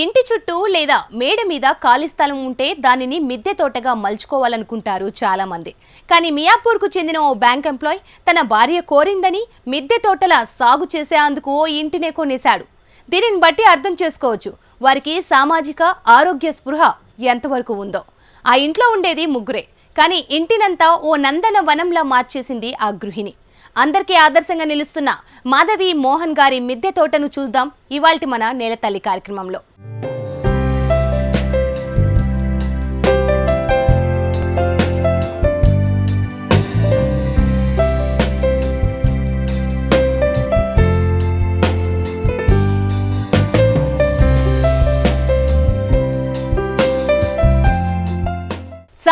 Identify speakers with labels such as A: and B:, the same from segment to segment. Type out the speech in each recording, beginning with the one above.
A: ఇంటి చుట్టూ లేదా మేడ మీద ఖాళీ స్థలం ఉంటే దానిని మిద్దె తోటగా మలుచుకోవాలనుకుంటారు చాలామంది. కానీ మియాపూర్కు చెందిన ఓ బ్యాంక్ ఎంప్లాయ్ తన భార్య కోరిందని మిద్దె తోటల సాగు చేసేందుకు ఓ ఇంటినే కొనేశాడు. దీనిని బట్టి అర్థం చేసుకోవచ్చు వారికి సామాజిక ఆరోగ్య స్పృహ ఎంతవరకు ఉందో. ఆ ఇంట్లో ఉండేది ముగ్గురే కానీ ఇంటినంతా ఓ నందన వనంలా మార్చేసింది ఆ గృహిణి. అందరికీ ఆదర్శంగా నిలుస్తున్న మాధవి మోహన్ గారి మిద్దె తోటను చూద్దాం. ఇవాల్టి మన నేలతల్లి కార్యక్రమంలో.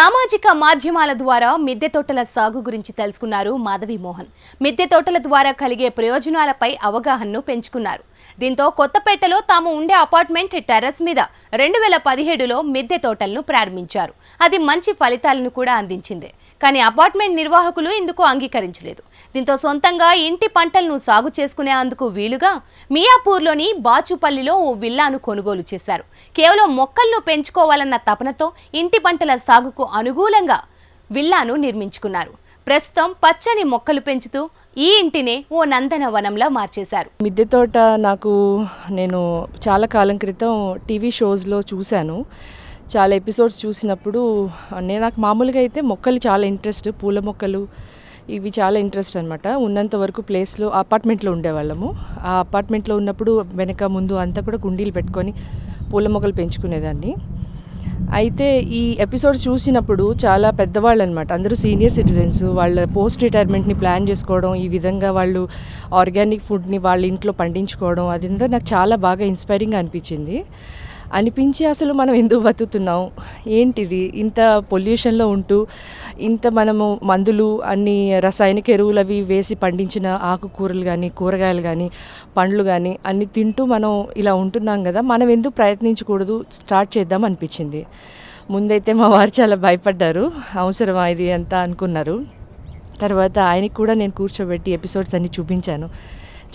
A: సామాజిక మాధ్యమాల ద్వారా మిద్దె తోటల సాగు గురించి తెలుసుకున్నారు మాధవి మోహన్. మిద్దె తోటల ద్వారా కలిగే ప్రయోజనాలపై అవగాహనను పెంచుకున్నారు. దీంతో కొత్తపేటలో తాము ఉండే అపార్ట్మెంట్ టెర్రస్ మీద రెండు వేల పదిహేడులో మిద్దె తోటలను ప్రారంభించారు. అది మంచి ఫలితాలను కూడా అందించింది. కానీ అపార్ట్మెంట్ నిర్వాహకులు ఇందుకు అంగీకరించలేదు. దీంతో సొంతంగా ఇంటి పంటలను సాగు చేసుకునేందుకు వీలుగా మియాపూర్లోని బాచుపల్లిలో ఓ విల్లాను కొనుగోలు చేశారు. కేవలం మొక్కలను పెంచుకోవాలన్న తపనతో ఇంటి పంటల సాగుకు అనుకూలంగా విల్లాను నిర్మించుకున్నారు. ప్రస్తుతం పచ్చని మొక్కలు పెంచుతూ ఈ ఇంటినే ఓ నందనవనంలా మార్చేశారు.
B: మిద్దె తోట నాకు నేను చాలా కాలం క్రితం టీవీ షోస్లో చూశాను. చాలా ఎపిసోడ్స్ చూసినప్పుడు నేను నాకు మామూలుగా అయితే మొక్కలు చాలా ఇంట్రెస్ట్ పూల మొక్కలు ఇవి చాలా ఇంట్రెస్ట్ అనమాట ఉన్నంత వరకు ప్లేస్లో అపార్ట్మెంట్లో ఉండేవాళ్ళము. ఆ అపార్ట్మెంట్లో ఉన్నప్పుడు వెనక ముందు అంతా కూడా కుండీలు పెట్టుకొని పూల మొక్కలు పెంచుకునేదాన్ని. అయితే ఈ ఎపిసోడ్ చూసినప్పుడు చాలా పెద్దవాళ్ళు అనమాట అందరూ సీనియర్ సిటిజన్స్ వాళ్ళ పోస్ట్ రిటైర్మెంట్ని ప్లాన్ చేసుకోవడం ఈ విధంగా వాళ్ళు ఆర్గానిక్ ఫుడ్ని వాళ్ళ ఇంట్లో పండించుకోవడం అదంతా నాకు చాలా బాగా ఇన్స్పైరింగ్ అనిపించింది. అనిపించి అసలు మనం ఎందుకు బతుకుతున్నాం? ఏంటిది? ఇంత పొల్యూషన్లో ఉంటూ ఇంత మనము మందులు అన్ని రసాయనిక ఎరువులు అవి వేసి పండించిన ఆకుకూరలు కానీ కూరగాయలు కానీ పండ్లు కానీ అన్ని తింటూ మనం ఇలా ఉంటున్నాం కదా మనం ఎందుకు ప్రయత్నించకూడదు? స్టార్ట్ చేద్దాం అనిపించింది. ముందైతే మా వారు చాలా భయపడ్డారు. అవసరమా ఇది అంతా అనుకున్నారు. తర్వాత ఆయనకి కూడా నేను కూర్చోబెట్టి ఎపిసోడ్స్ అన్ని చూపించాను.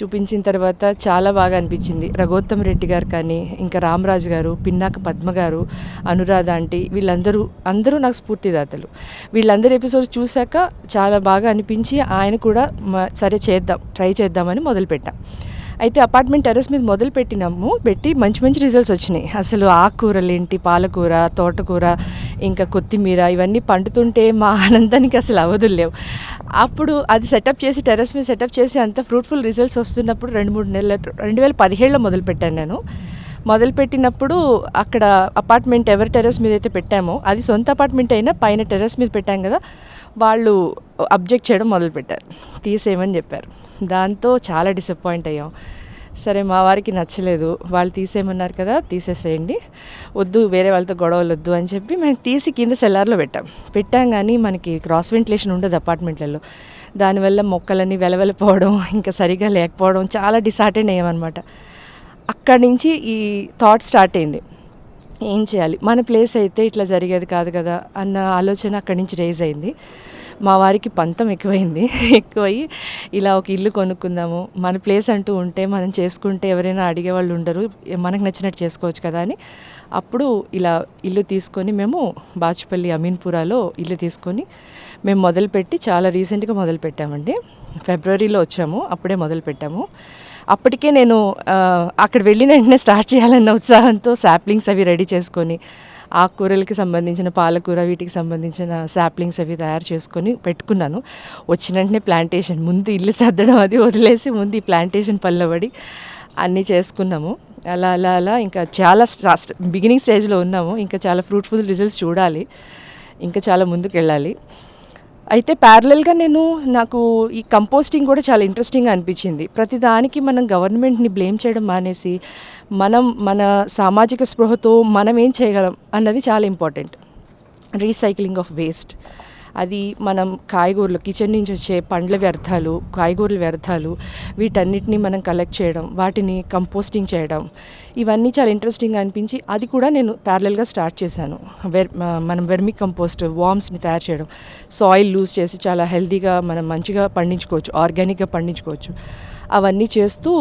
B: చూపించిన తర్వాత చాలా బాగా అనిపించింది. రఘోత్తమ్ రెడ్డి గారు కానీ ఇంకా రామరాజు గారు పిన్నాక పద్మ గారు అనురాధ ఆంటీ వీళ్ళందరూ అందరూ నాకు స్ఫూర్తిదాతలు. వీళ్ళందరూ ఎపిసోడ్స్ చూశాక చాలా బాగా అనిపించి ఆయన కూడా సరే చేద్దాం ట్రై చేద్దామని మొదలుపెట్టాం. అయితే అపార్ట్మెంట్ టెర్రస్ మీద మొదలు పెట్టినాము. పెట్టి మంచి మంచి రిజల్ట్స్ వచ్చినాయి. అసలు ఆకుకూరలు ఏంటి? పాలకూర తోటకూర ఇంకా కొత్తిమీర ఇవన్నీ పండుతుంటే మా ఆనందానికి అసలు అవధులు లేవు. అప్పుడు అది సెటప్ చేసి టెర్రస్ మీద సెటప్ చేసి అంత ఫ్రూట్ఫుల్ రిజల్ట్స్ వస్తున్నప్పుడు రెండు మూడు నెలల రెండు వేల పదిహేడులో మొదలుపెట్టాను నేను. మొదలుపెట్టినప్పుడు అక్కడ అపార్ట్మెంట్ ఎవరి టెర్రస్ మీద అయితే పెట్టామో అది సొంత అపార్ట్మెంట్ అయినా పైన టెర్రస్ మీద పెట్టాం కదా వాళ్ళు అబ్జెక్ట్ చేయడం మొదలుపెట్టారు. తీసేయమని చెప్పారు. దాంతో చాలా డిసప్పాయింట్ అయ్యాం. సరే మా వారికి నచ్చలేదు. వాళ్ళు తీసేయమన్నారు కదా తీసేసేయండి. వద్దు వేరే వాళ్ళతో గొడవలు వద్దు అని చెప్పి మేము తీసి కింద సెల్లార్లో పెట్టాం. పెట్టాం కానీ మనకి క్రాస్ వెంటిలేషన్ ఉండదు అపార్ట్మెంట్లలో. దానివల్ల మొక్కలన్నీ వెలవెలపోవడం ఇంకా సరిగా లేకపోవడం చాలా డిసార్టెండ్ అయ్యామన్నమాట అక్కడి నుంచి ఈ థాట్ స్టార్ట్ అయింది. ఏం చేయాలి? మన ప్లేస్ అయితే ఇట్లా జరిగేది కాదు కదా అన్న ఆలోచన అక్కడి నుంచి రేజ్ అయింది. మా వారికి పంతం ఎక్కువైంది. ఎక్కువయ్యి ఇలా ఒక ఇల్లు కొనుక్కుందాము. మన ప్లేస్ అంటూ ఉంటే మనం చేసుకుంటే ఎవరైనా అడిగే వాళ్ళు ఉండరు. మనకు నచ్చినట్టు చేసుకోవచ్చు కదా అని. అప్పుడు ఇలా ఇల్లు తీసుకొని మేము బాచుపల్లి అమీన్పురాలో ఇల్లు తీసుకొని మేము మొదలుపెట్టి చాలా రీసెంట్గా మొదలు పెట్టామండి ఫిబ్రవరిలో వచ్చాము. అప్పుడే మొదలుపెట్టాము. అప్పటికే నేను అక్కడ వెళ్ళిన వెంటనే స్టార్ట్ చేయాలన్న ఉత్సాహంతో శాప్లింగ్స్ అవి రెడీ చేసుకొని ఆకుకూరలకి సంబంధించిన పాలకూర వీటికి సంబంధించిన శాప్లింగ్స్ అవి తయారు చేసుకొని పెట్టుకున్నాను. వచ్చిన వెంటనే ప్లాంటేషన్ ముందు ఇల్లు సర్దడం అది వదిలేసి ముందు ఈ ప్లాంటేషన్ పనిలో పడి అన్నీ చేసుకున్నాము. అలా అలా అలా ఇంకా చాలా బిగినింగ్ స్టేజ్లో ఉన్నాము. ఇంకా చాలా ఫ్రూట్ఫుల్ రిజల్ట్స్ చూడాలి. ఇంకా చాలా ముందుకు వెళ్ళాలి అయితే ప్యారలల్గా నేను నాకు ఈ కంపోస్టింగ్ కూడా చాలా ఇంట్రెస్టింగ్ అనిపించింది. ప్రతి దానికి మనం గవర్నమెంట్ని బ్లేమ్ చేయడం మానేసి మనం మన సామాజిక స్పృహతో మనం ఏం చేయగలం అన్నది చాలా ఇంపార్టెంట్ రీసైక్లింగ్ ఆఫ్ వేస్ట్ అది మనం కాయగూరలు కిచెన్ నుంచి వచ్చే పండ్ల వ్యర్థాలు కాయగూరల వ్యర్థాలు వీటన్నిటిని మనం కలెక్ట్ చేయడం వాటిని కంపోస్టింగ్ చేయడం. ఇవన్నీ చాలా ఇంట్రెస్టింగ్ అనిపించి అది కూడా నేను ప్యారలల్గా స్టార్ట్ చేశాను. వెర్ మనం వెర్మి కంపోస్ట్ వామ్స్ని తయారు చేయడం. సాయిల్ లూజ్ చేసి చాలా హెల్తీగా మనం మంచిగా పండించుకోవచ్చు ఆర్గానిక్గా పండించుకోవచ్చు. అవన్నీ చేస్తూ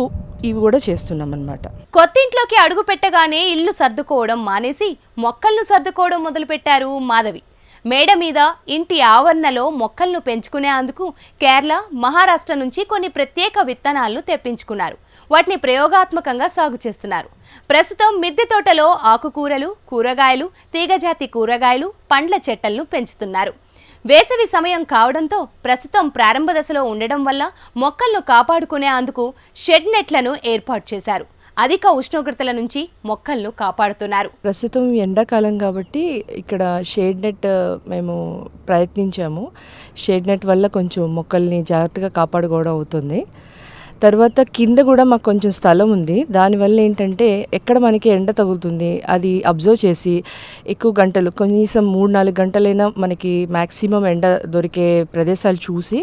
B: ఇవి కూడా చేస్తున్నాం అనమాట
A: కొత్తింట్లోకి అడుగు పెట్టగానే ఇల్లు సర్దుకోవడం మానేసి మొక్కలను సర్దుకోవడం మొదలుపెట్టారు మాధవి. మేడ మీద ఇంటి ఆవరణలో మొక్కలను పెంచుకునే అందుకు కేరళ మహారాష్ట్ర నుంచి కొన్ని ప్రత్యేక విత్తనాలను తెప్పించుకున్నారు. వాటిని ప్రయోగాత్మకంగా సాగు చేస్తున్నారు. ప్రస్తుతం మిద్దె తోటలో ఆకుకూరలు కూరగాయలు తీగజాతి కూరగాయలు పండ్ల చెట్టలను పెంచుతున్నారు. వేసవి సమయం కావడంతో ప్రస్తుతం ప్రారంభ దశలో ఉండడం వల్ల మొక్కలను కాపాడుకునే అందుకు షెడ్ నెట్లను ఏర్పాటు చేశారు. అధిక ఉష్ణోగ్రతల నుంచి మొక్కలను కాపాడుతున్నారు.
B: ప్రస్తుతం ఎండాకాలం కాబట్టి ఇక్కడ షేడ్ నెట్ మేము ప్రయత్నించాము. షేడ్ నెట్ వల్ల కొంచెం మొక్కల్ని జాగ్రత్తగా కాపాడుకోవడం అవుతుంది. తర్వాత కింద కూడా మాకు కొంచెం స్థలం ఉంది. దానివల్ల ఏంటంటే ఎక్కడ మనకి ఎండ తగులుతుంది అది అబ్జర్వ్ చేసి ఎక్కువ గంటలు కనీసం మూడు నాలుగు గంటలైనా మనకి మ్యాక్సిమం ఎండ దొరికే ప్రదేశాలు చూసి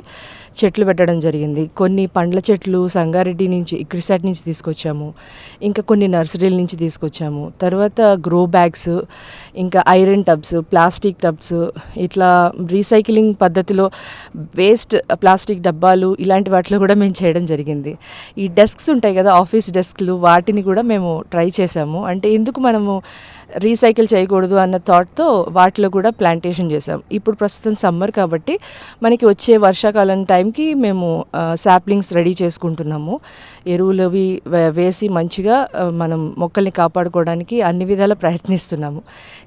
B: చెట్లు పెట్టడం జరిగింది. కొన్ని పండ్ల చెట్లు సంగారెడ్డి నుంచి ఇక్రిసాట్ నుంచి తీసుకొచ్చాము. ఇంకా కొన్ని నర్సరీల నుంచి తీసుకొచ్చాము. తర్వాత గ్రో బ్యాగ్స్ ఇంకా ఐరన్ టబ్స్ ప్లాస్టిక్ టబ్స్ ఇట్లా రీసైక్లింగ్ పద్ధతిలో వేస్ట్ ప్లాస్టిక్ డబ్బాలు ఇలాంటి వాటిలో కూడా మేము చేయడం జరిగింది. ఈ డెస్క్స్ ఉంటాయి కదా ఆఫీస్ డెస్క్లు వాటిని కూడా మేము ట్రై చేసాము అంటే ఎందుకు మనము రీసైకిల్ చేయకూడదు అన్న థాట్తో వాటిలో కూడా ప్లాంటేషన్ చేసాం ఇప్పుడు ప్రస్తుతం సమ్మర్ కాబట్టి మనకి వచ్చే వర్షాకాలం టైం టైంకి మేము శాప్లింగ్స్ రెడీ చేసుకుంటున్నాము. ఎరువులు అవి వే- వేసి మంచిగా మనం మొక్కల్ని కాపాడుకోవడానికి అన్ని విధాల ప్రయత్నిస్తున్నాము.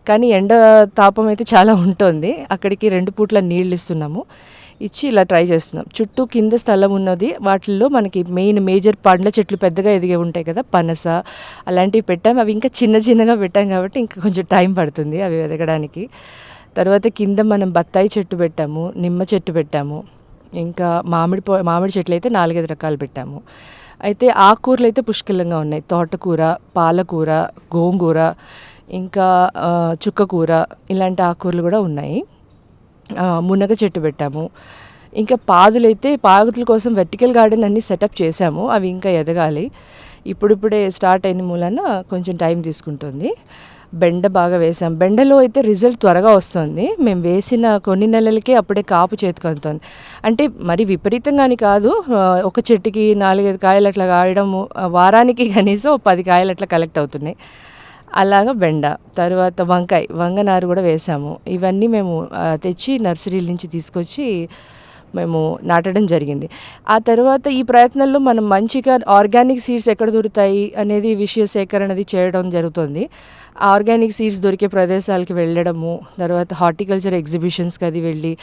B: కానీ ఎండ తాపం అయితే చాలా ఉంటుంది. అక్కడికి రెండు పూట్ల నీళ్ళు ఇస్తున్నాము. ఇచ్చి ఇలా ట్రై చేస్తున్నాం. చుట్టూ కింద స్థలం ఉన్నది. వాటిల్లో మనకి మెయిన్ మేజర్ పండ్ల చెట్లు పెద్దగా ఎదిగే ఉంటాయి కదా పనస అలాంటివి పెట్టాం. అవి ఇంకా చిన్న చిన్నగా పెట్టాం కాబట్టి ఇంకా కొంచెం టైం పడుతుంది అవి ఎదగడానికి తర్వాత కింద మనం బత్తాయి చెట్టు పెట్టాము నిమ్మ చెట్టు పెట్టాము. ఇంకా మామిడి పో మామిడి చెట్లు అయితే నాలుగైదు రకాలు పెట్టాము. అయితే ఆకుకూరలు అయితే పుష్కలంగా ఉన్నాయి. తోటకూర పాలకూర గోంగూర ఇంకా చుక్కకూర ఇలాంటి ఆకుకూరలు కూడా ఉన్నాయి. మునగ చెట్టు పెట్టాము. ఇంకా పాదులైతే పాదుల కోసం వెర్టికల్ గార్డెన్ అన్ని సెటప్ చేశాము. అవి ఇంకా ఎదగాలి. ఇప్పుడిప్పుడే స్టార్ట్ అయిన మూలన కొంచెం టైం తీసుకుంటుంది. బెండ బాగా వేసాం. బెండలో అయితే రిజల్ట్ త్వరగా వస్తుంది. మేము వేసిన కొన్ని నెలలకే అప్పుడే కాపు చేతికి అందుతుంది. అంటే మరి విపరీతంగాని కాదు. ఒక చెట్టుకి నాలుగైదు కాయలు అట్లా కాయడము వారానికి కనీసం పది కాయలు అట్లా కలెక్ట్ అవుతున్నాయి. అలాగా బెండ తర్వాత వంకాయ వంగనారు కూడా వేసాము. ఇవన్నీ మేము తెచ్చి నర్సరీల నుంచి తీసుకొచ్చి మేము నాటడం జరిగింది. ఆ తర్వాత ఈ ప్రయత్నంలో మనం మంచిగా ఆర్గానిక్ సీడ్స్ ఎక్కడ దొరుకుతాయి అనేది విషయ సేకరణది చేయడం జరుగుతుంది. ఆర్గానిక్ సీడ్స్ దొరికే ప్రదేశాలకి వెళ్ళడము తర్వాత హార్టికల్చర్ ఎగ్జిబిషన్స్కి అది వెళ్ళి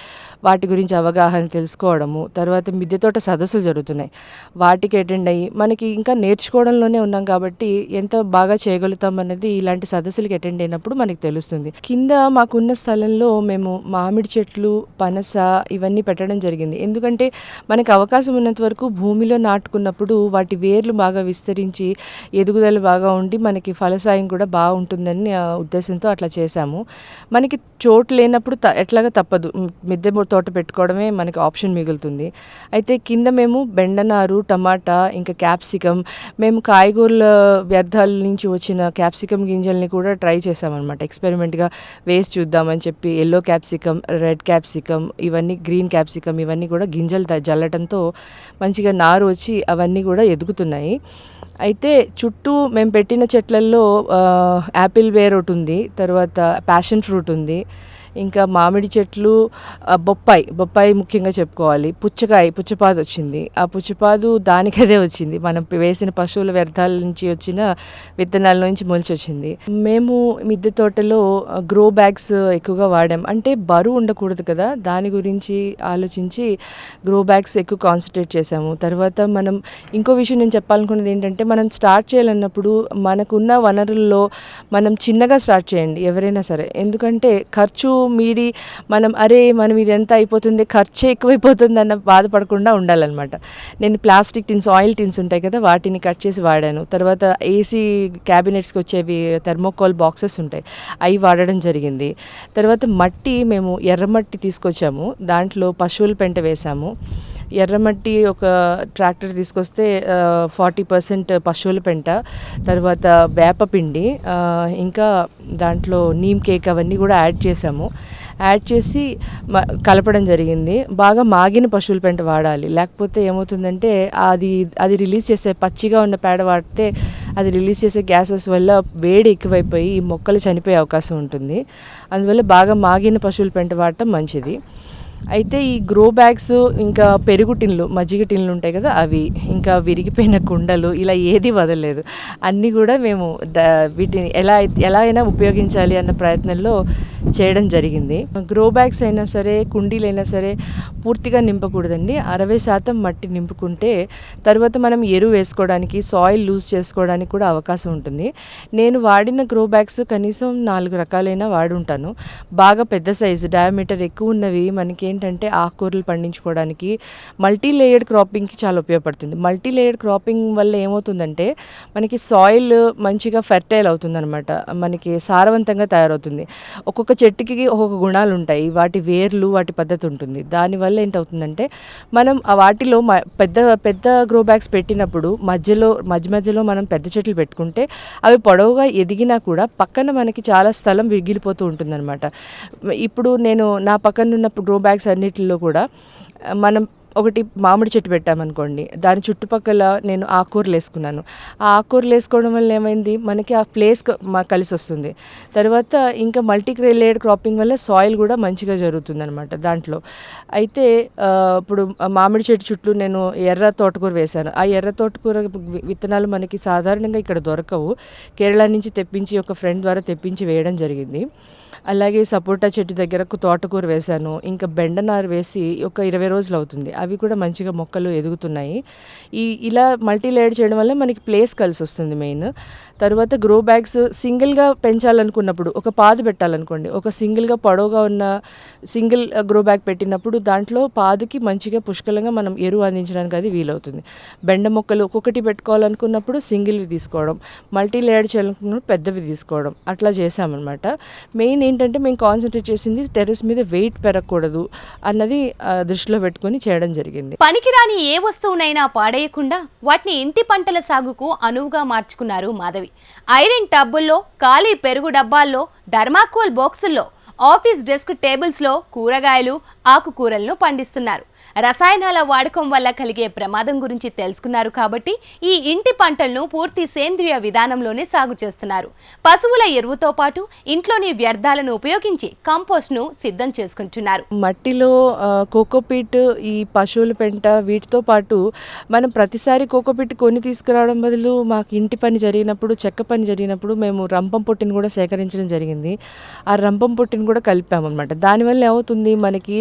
B: వాటి గురించి అవగాహన తెలుసుకోవడము తర్వాత మిద్దె తోట సదస్సులు జరుగుతున్నాయి. వాటికి అటెండ్ అయ్యి మనకి ఇంకా నేర్చుకోవడంలోనే ఉన్నాం కాబట్టి ఎంత బాగా చేయగలుగుతాం అనేది ఇలాంటి సదస్సులకి అటెండ్ అయినప్పుడు మనకి తెలుస్తుంది. కింద మాకున్న స్థలంలో మేము మామిడి చెట్లు పనస ఇవన్నీ పెట్టడం జరిగింది. ఎందుకంటే మనకి అవకాశం ఉన్నంత వరకు భూమిలో నాటుకున్నప్పుడు వాటి వేర్లు బాగా విస్తరించి ఎదుగుదల బాగా ఉండి మనకి ఫలసాయం కూడా బాగుంటుంది బాగుంటుందని ఉద్దేశంతో అట్లా చేశాము. మనకి చోటు లేనప్పుడు త ఎట్లాగా తప్పదు. మిద్దె తోట పెట్టుకోవడమే మనకి ఆప్షన్ మిగులుతుంది. అయితే కింద మేము బెండనారు టమాటా ఇంకా క్యాప్సికమ్ మేము కాయగూరల వ్యర్థాల నుంచి వచ్చిన క్యాప్సికమ్ గింజల్ని కూడా ట్రై చేసామన్నమాట ఎక్స్పెరిమెంట్గా వేసి చూద్దామని చెప్పి ఎల్లో క్యాప్సికమ్ రెడ్ క్యాప్సికమ్ ఇవన్నీ గ్రీన్ క్యాప్సికమ్ ఇవన్నీ కూడా గింజలు జల్లటంతో మంచిగా నారు వచ్చి అవన్నీ కూడా ఎదుగుతున్నాయి. అయితే చుట్టూ మేము పెట్టిన చెట్లల్లో ఆ, యాపిల్ బేర్ ఒకటి ఉంది తర్వాత ప్యాషన్ ఫ్రూట్ ఉంది. ఇంకా మామిడి చెట్లు బొప్పాయి బొప్పాయి ముఖ్యంగా చెప్పుకోవాలి. పుచ్చకాయ పుచ్చపాదు వచ్చింది. ఆ పుచ్చపాదు దానికదే వచ్చింది. మనం వేసిన పశువుల వ్యర్థాల నుంచి వచ్చిన విత్తనాల నుంచి మొలిచి వచ్చింది. మేము మిద్దె తోటలో గ్రో బ్యాగ్స్ ఎక్కువగా వాడాం. అంటే బరువు ఉండకూడదు కదా? దాని గురించి ఆలోచించి గ్రో బ్యాగ్స్ ఎక్కువ కాన్సన్ట్రేట్ చేసాము తర్వాత మనం ఇంకో విషయం నేను చెప్పాలనుకున్నది ఏంటంటే మనం స్టార్ట్ చేయాలన్నప్పుడు మనకున్న వనరుల్లో మనం చిన్నగా స్టార్ట్ చేయండి ఎవరైనా సరే. ఎందుకంటే ఖర్చు మీడి మనం అరే మనం ఇది ఎంత అయిపోతుంది ఖర్చే ఎక్కువైపోతుంది అన్న బాధపడకుండా ఉండాలన్నమాట. నేను ప్లాస్టిక్ టిన్స్ ఆయిల్ టిన్స్ ఉంటాయి కదా వాటిని కట్ చేసి వాడాను. తర్వాత ఏసీ క్యాబినెట్స్కి వచ్చేవి థర్మోకాల్ బాక్సెస్ ఉంటాయి అవి వాడడం జరిగింది. తర్వాత మట్టి మేము ఎర్రమట్టి తీసుకొచ్చాము. దాంట్లో పశువుల పెంట వేసాము. ఎర్రమట్టి ఒక ట్రాక్టర్ తీసుకొస్తే ఫార్టీ పర్సెంట్ పశువుల పెంట తర్వాత వేపపిండి ఇంకా దాంట్లో నీమ్ కేక్ అవన్నీ కూడా యాడ్ చేసాము యాడ్ చేసి మ- కలపడం జరిగింది. బాగా మాగిన పశువుల పెంట వాడాలి. లేకపోతే ఏమవుతుందంటే అది అది రిలీజ్ చేసే పచ్చిగా ఉన్న పేడ వాడితే అది రిలీజ్ చేసే గ్యాసెస్ వల్ల వేడి ఎక్కువైపోయి ఈ మొక్కలు చనిపోయే అవకాశం ఉంటుంది. అందువల్ల బాగా మాగిన పశువుల పెంట వాడటం మంచిది. అయితే ఈ గ్రో బ్యాగ్స్ ఇంకా పెరుగు టిన్లు మజ్జిగ టిన్లు ఉంటాయి కదా అవి ఇంకా విరిగిపోయిన కుండలు ఇలా ఏది వదలలేదు. అన్నీ కూడా మేము ద వీటిని ఎలా ఎలా అయినా ఉపయోగించాలి అన్న ప్రయత్నంలో చేయడం జరిగింది. గ్రో బ్యాగ్స్ అయినా సరే కుండీలు అయినా సరే పూర్తిగా నింపకూడదండి. అరవై శాతం మట్టి నింపుకుంటే తర్వాత మనం ఎరువు వేసుకోవడానికి సాయిల్ లూజ్ చేసుకోవడానికి కూడా అవకాశం ఉంటుంది. నేను వాడిన గ్రో బ్యాగ్స్ కనీసం నాలుగు రకాలైన వాడి ఉంటాను బాగా పెద్ద సైజు డయామీటర్ ఎక్కువ ఉన్నవి మనకి ఏంటంటే ఆకుకూరలు పండించుకోవడానికి మల్టీ లేయర్డ్ క్రాపింగ్కి చాలా ఉపయోగపడుతుంది. మల్టీ లేయర్డ్ క్రాపింగ్ వల్ల ఏమవుతుందంటే మనకి సాయిల్ మంచిగా ఫెర్టైల్ అవుతుందన్నమాట. మనకి సారవంతంగా తయారవుతుంది. ఒక్కొక్క చెట్టుకి ఒక్కొక్క గుణాలు ఉంటాయి వాటి వేర్లు వాటి పద్ధతి ఉంటుంది దానివల్ల ఏంటవుతుందంటే మనం ఆ వాటిలో మ- పెద్ద పెద్ద గ్రో బ్యాగ్స్ పెట్టినప్పుడు మధ్యలో మధ్య మధ్యలో మనం పెద్ద చెట్లు పెట్టుకుంటే అవి పొడవుగా ఎదిగినా కూడా పక్కన మనకి చాలా స్థలం విగిలిపోతూ ఉంటుందన్నమాట. ఇప్పుడు నేను నా పక్కన ఉన్న గ్రో బ్యాగ్స్ అన్నిటిలో కూడా మనం ఒకటి మామిడి చెట్టు పెట్టామనుకోండి దాని చుట్టుపక్కల నేను ఆకుకూరలు వేసుకున్నాను. ఆ ఆకుకూరలు వేసుకోవడం వల్ల ఏమైంది? మనకి ఆ ప్లేస్ మా కలిసి వస్తుంది తర్వాత ఇంకా మల్టీ లేయర్డ్ క్రాపింగ్ వల్ల సాయిల్ కూడా మంచిగా జరుగుతుంది అనమాట దాంట్లో. అయితే ఇప్పుడు మామిడి చెట్టు చుట్టూ నేను ఎర్ర తోటకూర వేశాను. ఆ ఎర్ర తోటకూర వి- విత్తనాలు మనకి సాధారణంగా ఇక్కడ దొరకవు. కేరళ నుంచి తెప్పించి ఒక ఫ్రెండ్ ద్వారా తెప్పించి వేయడం జరిగింది. అలాగే సపోటా చెట్టు దగ్గర తోటకూర వేశాను. ఇంకా బెండనారు వేసి ఒక ఇరవై రోజులు అవుతుంది. అవి కూడా మంచిగా మొక్కలు ఎదుగుతున్నాయి. ఈ ఇలా మల్టీ లేయర్ చేయడం వల్ల మనకి ప్లేస్ కలిసి వస్తుంది మెయిన్. తర్వాత గ్రో బ్యాగ్స్ సింగిల్గా పెంచాలనుకున్నప్పుడు ఒక పాదు పెట్టాలనుకోండి ఒక సింగిల్గా పొడవుగా ఉన్న సింగిల్ గ్రో బ్యాగ్ పెట్టినప్పుడు దాంట్లో పాదుకి మంచిగా పుష్కలంగా మనం ఎరువు అందించడానికి అది వీలవుతుంది. బెండ మొక్కలు ఒక్కొక్కటి పెట్టుకోవాలనుకున్నప్పుడు సింగిల్వి తీసుకోవడం మల్టీ లేయర్ చేయాలనుకున్నప్పుడు పెద్దవి తీసుకోవడం అట్లా చేసామన్నమాట మెయిన్ ఏంటంటే మేము కాన్సన్ట్రేట్ చేసింది టెర్రస్ మీద వెయిట్ పెరగకూడదు అన్నది uh, దృష్టిలో పెట్టుకొని చేయడం జరిగింది.
A: పనికిరాని ఏ వస్తువునైనా పాడేయకుండా వాటిని ఇంటి పంటల సాగుకు అనువుగా మార్చుకున్నారు మాధవి. ఐరన్ టబ్బుల్లో ఖాళీ పెరుగు డబ్బాల్లో డర్మాకోల్ బాక్సుల్లో ఆఫీస్ డెస్క్ టేబుల్స్లో కూరగాయలు ఆకుకూరలను పండిస్తున్నారు. రసాయనాల వాడకం వల్ల కలిగే ప్రమాదం గురించి తెలుసుకున్నారు కాబట్టి ఈ ఇంటి పంటలను పూర్తి సేంద్రియ విధానంలోనే సాగు చేస్తున్నారు. పశువుల ఎరువుతో పాటు ఇంట్లోని వ్యర్థాలను ఉపయోగించి కంపోస్ట్ను సిద్ధం చేసుకుంటున్నారు.
B: మట్టిలో కోకోపీట్ ఈ పశువుల పెంట వీటితో పాటు మనం ప్రతిసారి కోకోపీట్ కొని తీసుకురావడం బదులు మాకు ఇంటి పని జరిగినప్పుడు చెక్క పని జరిగినప్పుడు మేము రంపం పొట్టిని కూడా సేకరించడం జరిగింది. ఆ రంపం పొట్టిని కూడా కలిపాము అనమాట దానివల్ల ఏమవుతుంది? మనకి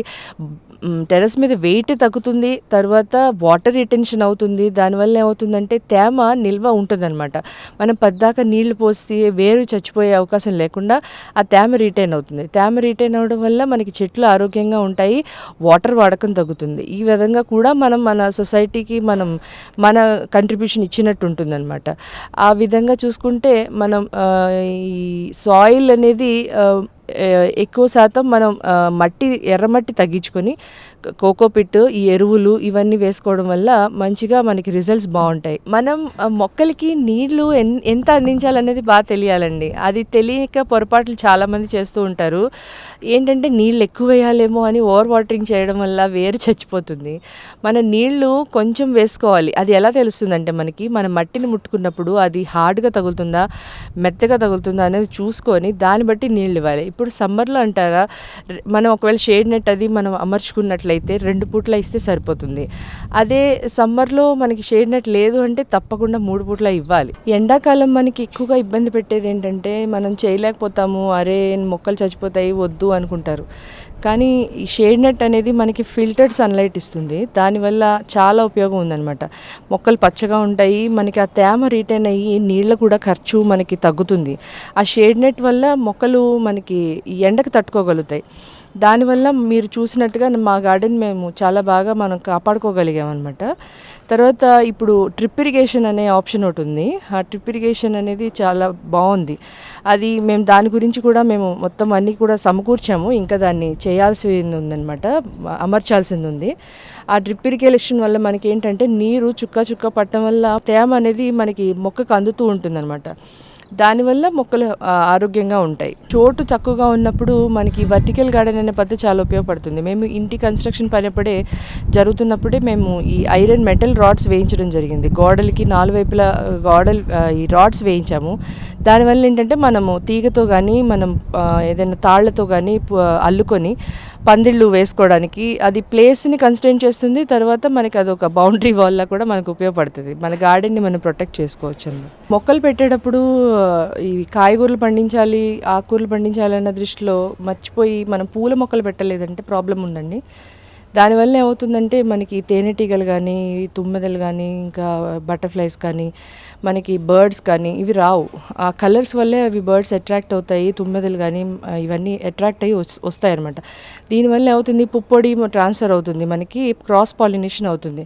B: టెరస్ మీద వెయిట్ తగ్గుతుంది తర్వాత వాటర్ రిటెన్షన్ అవుతుంది. దానివల్ల ఏమవుతుందంటే తేమ నిల్వ ఉంటుందన్నమాట. మనం పద్దాక నీళ్ళు పోస్తే వేరు చచ్చిపోయే అవకాశం లేకుండా ఆ తేమ రిటైన్ అవుతుంది. తేమ రిటైన్ అవడం వల్ల మనకి చెట్లు ఆరోగ్యంగా ఉంటాయి వాటర్ వాడకం తగ్గుతుంది. ఈ విధంగా కూడా మనం మన సొసైటీకి మనం మన కంట్రిబ్యూషన్ ఇచ్చినట్టు ఉంటుందన్నమాట. ఆ విధంగా చూసుకుంటే మనం ఈ సాయిల్ అనేది ఎక్కువ శాతం మనం మట్టి ఎర్రమట్టి తగ్గించుకొని కోకోపిట్ ఈ ఎరువులు ఇవన్నీ వేసుకోవడం వల్ల మంచిగా మనకి రిజల్ట్స్ బాగుంటాయి. మనం మొక్కలకి నీళ్ళు ఎన్ ఎంత అందించాలనేది బాగా తెలియాలండి. అది తెలియక పొరపాట్లు చాలామంది చేస్తూ ఉంటారు. ఏంటంటే నీళ్ళు ఎక్కువ వేయాలేమో అని ఓవర్ వాటరింగ్ చేయడం వల్ల వేరు చచ్చిపోతుంది. మన నీళ్ళు కొంచెం వేసుకోవాలి. అది ఎలా తెలుస్తుందంటే మనకి మన మట్టిని ముట్టుకున్నప్పుడు అది హార్డ్గా తగులుతుందా మెత్తగా తగులుతుందా అనేది చూసుకొని దాన్ని బట్టి నీళ్ళు ఇవ్వాలి. ఇప్పుడు సమ్మర్లో అంటారా మనం ఒకవేళ షేడ్ నెట్ అది మనం అమర్చుకున్నట్లయితే రెండు పూట్ల ఇస్తే సరిపోతుంది. అదే సమ్మర్లో మనకి షేడ్ నెట్ లేదు అంటే తప్పకుండా మూడు పూట్ల ఇవ్వాలి. ఎండాకాలం మనకి ఎక్కువగా ఇబ్బంది పెట్టేది ఏంటంటే మనం చేయలేకపోతాము అరే మొక్కలు చచ్చిపోతాయి వద్దు అనుకుంటారు. కానీ ఈ షేడ్ నెట్ అనేది మనకి ఫిల్టర్డ్ సన్లైట్ ఇస్తుంది. దానివల్ల చాలా ఉపయోగం ఉందన్నమాట. మొక్కలు పచ్చగా ఉంటాయి మనకి ఆ తేమ రీటైన్ అయ్యి నీళ్ళ కూడా ఖర్చు మనకి తగ్గుతుంది. ఆ షేడ్ నెట్ వల్ల మొక్కలు మనకి ఎండకు తట్టుకోగలుగుతాయి. దానివల్ల మీరు చూసినట్టుగా మా గార్డెన్ మేము చాలా బాగా మనం కాపాడుకోగలిగామన్నమాట. తర్వాత ఇప్పుడు ట్రిప్ ఇరిగేషన్ అనే ఆప్షన్ ఒకటి ఉంది. ఆ ట్రిప్ ఇరిగేషన్ అనేది చాలా బాగుంది. అది మేము దాని గురించి కూడా మేము మొత్తం అన్నీ కూడా సమకూర్చాము. ఇంకా దాన్ని చేయాల్సింది ఉందన్నమాట. అమర్చాల్సింది ఉంది. ఆ డ్రిప్ ఇరిగేషన్ వల్ల మనకి ఏంటంటే నీరు చుక్క చుక్క పట్టడం వల్ల తేమ అనేది మనకి మొక్కకు అందుతూ ఉంటుందన్నమాట. దానివల్ల మొక్కలు ఆరోగ్యంగా ఉంటాయి. చోటు తక్కువగా ఉన్నప్పుడు మనకి వర్టికల్ గార్డెన్ అనే పద్ధతి చాలా ఉపయోగపడుతుంది. మేము ఇంటి కన్స్ట్రక్షన్ పైనప్పుడే జరుగుతున్నప్పుడే మేము ఈ ఐరన్ మెటల్ రాడ్స్ వేయించడం జరిగింది. గోడలకి నాలుగు వైపులా గోడలు ఈ రాడ్స్ వేయించాము. దానివల్ల ఏంటంటే మనము తీగతో కానీ మనం ఏదైనా తాళ్ళతో కానీ అల్లుకొని పందిళ్ళు వేసుకోవడానికి. అది ప్లేస్ని కన్స్టెంట్ చేస్తుంది. తర్వాత మనకి అది ఒక బౌండరీ వాల్లా కూడా మనకు ఉపయోగపడుతుంది. మన గార్డెన్ని మనం ప్రొటెక్ట్ చేసుకోవచ్చు అండి మొక్కలు పెట్టేటప్పుడు ఇవి ఈ కాయగూరలు పండించాలి ఆకుకూరలు పండించాలి అన్న దృష్టిలో మర్చిపోయి మనం పూల మొక్కలు పెట్టలేదంటే ప్రాబ్లం ఉందండి. దానివల్ల ఏమవుతుందంటే మనకి తేనెటీగలు కానీ తుమ్మెదలు కానీ ఇంకా బటర్ఫ్లైస్ కానీ మనకి బర్డ్స్ కానీ ఇవి రావు. ఆ కలర్స్ వల్లే అవి బర్డ్స్ అట్రాక్ట్ అవుతాయి తుమ్మెదలు కానీ ఇవన్నీ అట్రాక్ట్ అయ్యి వస్తాయి అనమాట దీనివల్ల ఏమవుతుంది పుప్పొడి ట్రాన్స్ఫర్ అవుతుంది మనకి క్రాస్ పాలినేషన్ అవుతుంది.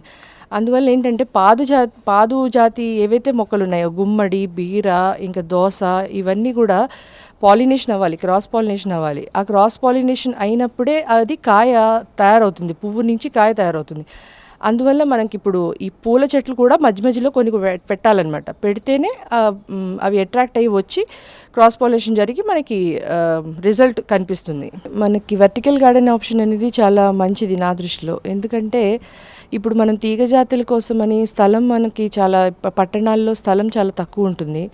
B: అందువల్ల ఏంటంటే పాదు జా పాదు జాతి ఏవైతే మొక్కలు ఉన్నాయో గుమ్మడి బీర ఇంకా దోస ఇవన్నీ కూడా పాలినేషన్ అవ్వాలి క్రాస్ పాలినేషన్ అవ్వాలి. ఆ క్రాస్ పాలినేషన్ అయినప్పుడే అది కాయ తయారవుతుంది పువ్వు నుంచి కాయ తయారవుతుంది. అందువల్ల మనకి ఇప్పుడు ఈ పూల చెట్లు కూడా మధ్య మధ్యలో కొన్ని పె- పెట్టాలన్నమాట. పెడితేనే అవి అట్రాక్ట్ అయ్యి వచ్చి క్రాస్ పాలినేషన్ జరిగి మనకి రిజల్ట్ కనిపిస్తుంది. మనకి వర్టికల్ గార్డెన్ ఆప్షన్ అనేది చాలా మంచిది నా దృష్టిలో. ఎందుకంటే ఇప్పుడు మనం తీగ జాతుల కోసమని స్థలం మనకి చాలా పట్టణాల్లో స్థలం చాలా తక్కువ ఉంటుంది.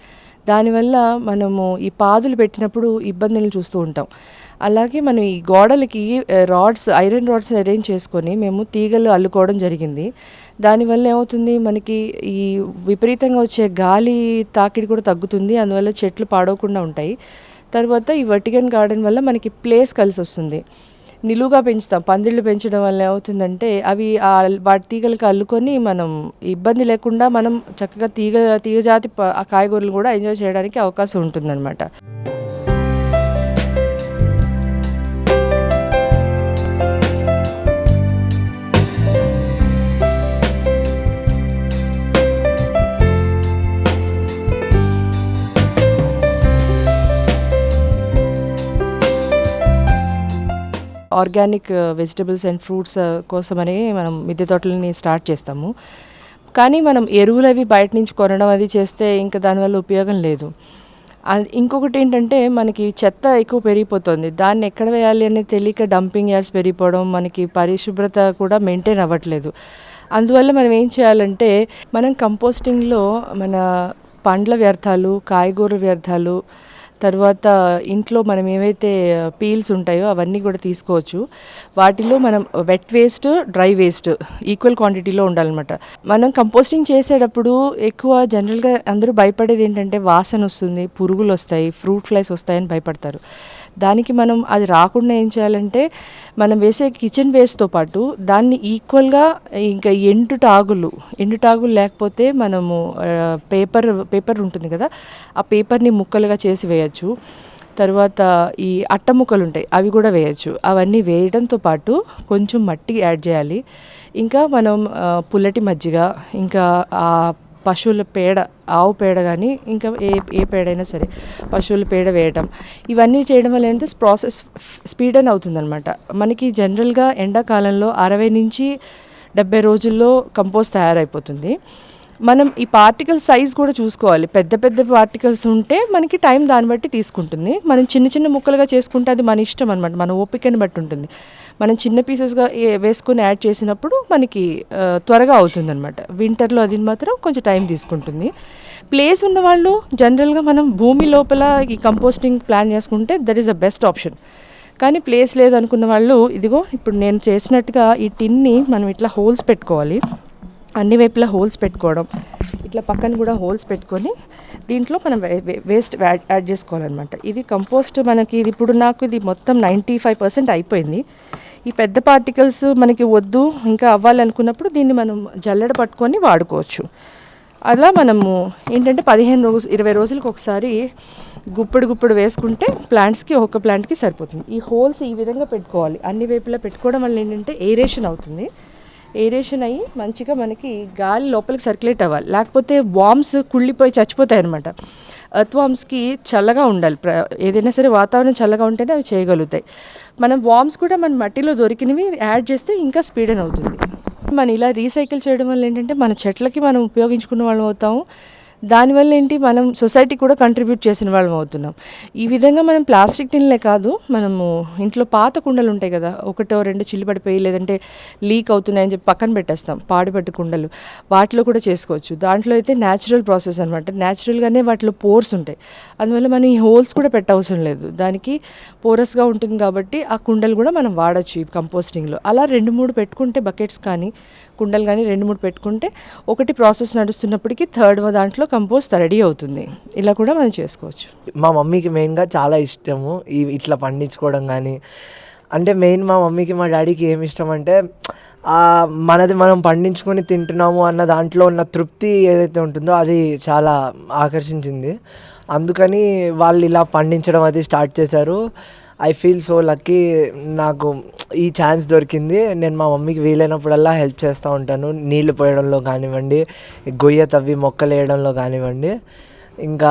B: దానివల్ల మనము ఈ పాదులు పెట్టినప్పుడు ఇబ్బందులు చూస్తూ ఉంటాం. అలాగే మనం ఈ గోడలకి రాడ్స్ ఐరన్ రాడ్స్ అరేంజ్ చేసుకొని మేము తీగలు అల్లుకోవడం జరిగింది. దానివల్ల ఏమవుతుంది? మనకి ఈ విపరీతంగా వచ్చే గాలి తాకిడి కూడా తగ్గుతుంది. అందువల్ల చెట్లు పాడవకుండా ఉంటాయి. తర్వాత ఈ వర్టిగన్ గార్డెన్ వల్ల మనకి ప్లేస్ కలిసి వస్తుంది నిలువుగా పెంచుతాం. పందిళ్ళు పెంచడం వల్ల ఏమవుతుందంటే అవి ఆ వాటి తీగలకు అల్లుకొని మనం ఇబ్బంది లేకుండా మనం చక్కగా తీగ తీగ జాతి ఆ కాయగూరలు కూడా ఎంజాయ్ చేయడానికి అవకాశం ఉంటుందన్నమాట. ఆర్గానిక్ వెజిటబుల్స్ అండ్ ఫ్రూట్స్ కోసమని మనం మిద్దె తోటలని స్టార్ట్ చేస్తాము. కానీ మనం ఎరువులు అవి బయట నుంచి కొనడం అది చేస్తే ఇంకా దానివల్ల ఉపయోగం లేదు. ఇంకొకటి ఏంటంటే మనకి చెత్త ఎక్కువ పెరిగిపోతుంది. దాన్ని ఎక్కడ వేయాలి అనేది తెలియక డంపింగ్ యార్డ్స్ పెరిగిపోవడం మనకి పరిశుభ్రత కూడా మెయింటైన్ అవ్వట్లేదు. అందువల్ల మనం ఏం చేయాలంటే మనం కంపోస్టింగ్లో మన పండ్ల వ్యర్థాలు కాయగూర వ్యర్థాలు తర్వాత ఇంట్లో మనం ఏవైతే పీల్స్ ఉంటాయో అవన్నీ కూడా తీసుకోవచ్చు. వాటిలో మనం wet waste dry waste equal క్వాంటిటీలో ఉండాలన్నమాట. మనం కంపోస్టింగ్ చేసేటప్పుడు ఎక్కువ జనరల్గా అందరూ భయపడేది ఏంటంటే వాసన వస్తుంది పురుగులు వస్తాయి ఫ్రూట్ ఫ్లైస్ వస్తాయని భయపడతారు. దానికి మనం అది రాకుండా ఏం చేయాలంటే మనం వేసే కిచెన్ వేస్ట్తో పాటు దాన్ని ఈక్వల్గా ఇంకా ఎండు టాగులు ఎండు టాగులు లేకపోతే మనము పేపర్ పేపర్ ఉంటుంది కదా ఆ పేపర్ని ముక్కలుగా చేసి వేయచ్చు. తర్వాత ఈ అట్ట ముక్కలు ఉంటాయి అవి కూడా వేయచ్చు. అవన్నీ వేయడంతో పాటు కొంచెం మట్టి యాడ్ చేయాలి. ఇంకా మనం పుల్లటి మజ్జిగ ఇంకా ఆ పశువుల పేడ ఆవు పేడ కానీ ఇంకా ఏ ఏ పేడైనా సరే పశువుల పేడ వేయటం. ఇవన్నీ చేయడం వల్ల ఏంటంటే ప్రాసెస్ స్పీడ్ అని అవుతుందన్నమాట. మనకి జనరల్గా ఎండాకాలంలో అరవై నుంచి డెబ్బై రోజుల్లో కంపోజ్ తయారైపోతుంది. మనం ఈ పార్టికల్ సైజ్ కూడా చూసుకోవాలి. పెద్ద పెద్ద పార్టికల్స్ ఉంటే మనకి టైం దాన్ని బట్టి తీసుకుంటుంది. మనం చిన్న చిన్న ముక్కలుగా చేసుకుంటే అది మన ఇష్టం అనమాట మన ఓపికని బట్టి ఉంటుంది. మనం చిన్న పీసెస్గా వేసుకొని యాడ్ చేసినప్పుడు మనకి త్వరగా అవుతుందన్నమాట. వింటర్లో అది మాత్రం కొంచెం టైం తీసుకుంటుంది. ప్లేస్ ఉన్న వాళ్ళు జనరల్గా మనం భూమి లోపల ఈ కంపోస్టింగ్ ప్లాన్ చేసుకుంటే that is the best option కానీ ప్లేస్ లేదనుకున్న వాళ్ళు ఇదిగో ఇప్పుడు నేను చేసినట్టుగా ఈ టిన్ని మనం ఇట్లా హోల్స్ పెట్టుకోవాలి. అన్ని వైపులా హోల్స్ పెట్టుకోవడం. ఇట్లా పక్కన కూడా హోల్స్ పెట్టుకొని దీంట్లో మనం వేస్ట్ యాడ్ యాడ్ చేసుకోవాలన్నమాట. ఇది కంపోస్ట్ మనకి ఇది ఇప్పుడు నాకు ఇది మొత్తం నైంటీ ఫైవ్ పర్సెంట్ అయిపోయింది. ఈ పెద్ద పార్టికల్స్ మనకి వద్దు ఇంకా అవ్వాలనుకున్నప్పుడు దీన్ని మనం జల్లెడ పట్టుకొని వాడుకోవచ్చు. అలా మనము ఏంటంటే పదిహేను రోజు ఇరవై రోజులకు ఒకసారి గుప్పుడు గుప్పుడు వేసుకుంటే ప్లాంట్స్కి ఒక ప్లాంట్కి సరిపోతుంది. ఈ హోల్స్ ఈ విధంగా పెట్టుకోవాలి. అన్ని వైపులా పెట్టుకోవడం వల్ల ఏంటంటే ఏరేషన్ అవుతుంది. ఏరేషన్ అయ్యి మంచిగా మనకి గాలి లోపలికి సర్క్యులేట్ అవ్వాలి. లేకపోతే వామ్స్ కుళ్ళిపోయి చచ్చిపోతాయి అనమాట ఎర్త్ వామ్స్కి చల్లగా ఉండాలి. ప్ర ఏదైనా సరే వాతావరణం చల్లగా ఉంటేనే అవి చేయగలుగుతాయి. మనం వామ్స్ కూడా మన మట్టిలో దొరికినవి యాడ్ చేస్తే ఇంకా స్పీడన్ అవుతుంది. మనం ఇలా రీసైకిల్ చేయడం వల్ల ఏంటంటే మన చెట్లకి మనం ఉపయోగించుకున్న వాళ్ళం అవుతాము. దానివల్ల ఏంటి మనం సొసైటీ కూడా కంట్రిబ్యూట్ చేసిన వాళ్ళం అవుతున్నాం. ఈ విధంగా మనం ప్లాస్టిక్ టిన్లే కాదు మనము ఇంట్లో పాత కుండలు ఉంటాయి కదా ఒకటో రెండు చిల్లు పడిపోయి లేదంటే లీక్ అవుతున్నాయని చెప్పి పక్కన పెట్టేస్తాం పాడిపట్టు కుండలు. వాటిలో కూడా చేసుకోవచ్చు. దాంట్లో అయితే న్యాచురల్ ప్రాసెస్ అనమాట న్యాచురల్గానే వాటిలో పోర్స్ ఉంటాయి. అందువల్ల మనం ఈ హోల్స్ కూడా పెట్టవసరం లేదు. దానికి పోరస్గా ఉంటుంది కాబట్టి ఆ కుండలు కూడా మనం వాడచ్చు ఈ కంపోస్టింగ్లో అలా రెండు మూడు పెట్టుకుంటే బకెట్స్ కానీ కుండలు కానీ రెండు మూడు పెట్టుకుంటే ఒకటి ప్రాసెస్ నడుస్తున్నప్పటికీ థర్డ్ దాంట్లో కంపోస్ట్ రెడీ అవుతుంది. ఇలా కూడా మనం చేసుకోవచ్చు.
C: మా మమ్మీకి మెయిన్గా చాలా ఇష్టము ఈ ఇట్లా పండించుకోవడం కానీ. అంటే మెయిన్ మా మమ్మీకి మా డాడీకి ఏమి ఇష్టం అంటే మనది మనం పండించుకొని తింటున్నాము అన్న దాంట్లో ఉన్న తృప్తి ఏదైతే ఉంటుందో అది చాలా ఆకర్షించింది. అందుకని వాళ్ళు ఇలా పండించడం అది స్టార్ట్ చేశారు. ఐ ఫీల్ సో లక్కీ నాకు ఈ ఛాన్స్ దొరికింది. నేను మా మమ్మీకి వీలైనప్పుడల్లా హెల్ప్ చేస్తూ ఉంటాను. నీళ్ళు పోయడంలో కానివ్వండి గొయ్య తవ్వి మొక్కలు వేయడంలో కానివ్వండి. ఇంకా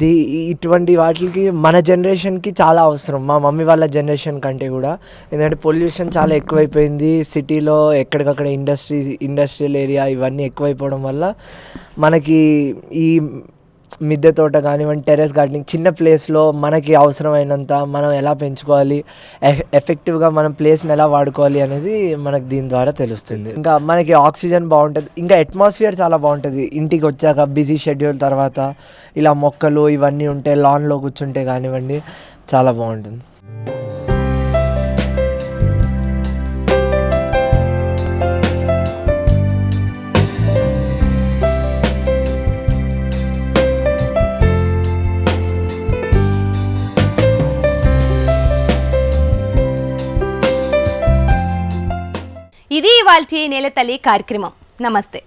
C: దీ ఇటువంటి వాటికి మన జనరేషన్కి చాలా అవసరం. మా మమ్మీ వాళ్ళ జనరేషన్ కంటే కూడా. ఎందుకంటే పొల్యూషన్ చాలా ఎక్కువైపోయింది. సిటీలో ఎక్కడికక్కడ ఇండస్ట్రీ ఇండస్ట్రియల్ ఏరియా ఇవన్నీ ఎక్కువైపోవడం వల్ల మనకి ఈ మిద్దె తోట కానివ్వండి టెరెస్ గార్డెనింగ్ చిన్న ప్లేస్లో మనకి అవసరమైనంత మనం ఎలా పెంచుకోవాలి ఎఫ్- ఎఫెక్టివ్గా మనం ప్లేస్ని ఎలా వాడుకోవాలి అనేది మనకు దీని ద్వారా తెలుస్తుంది. ఇంకా మనకి ఆక్సిజన్ బాగుంటుంది ఇంకా అట్మాస్ఫియర్ చాలా బాగుంటుంది. ఇంటికి వచ్చాక బిజీ షెడ్యూల్ తర్వాత ఇలా మొక్కలు ఇవన్నీ ఉంటే లాన్లో కూర్చుంటే కానివ్వండి చాలా బాగుంటుంది.
A: ఇది ఇవాల్టి నేలతల్లి కార్యక్రమం. నమస్తే.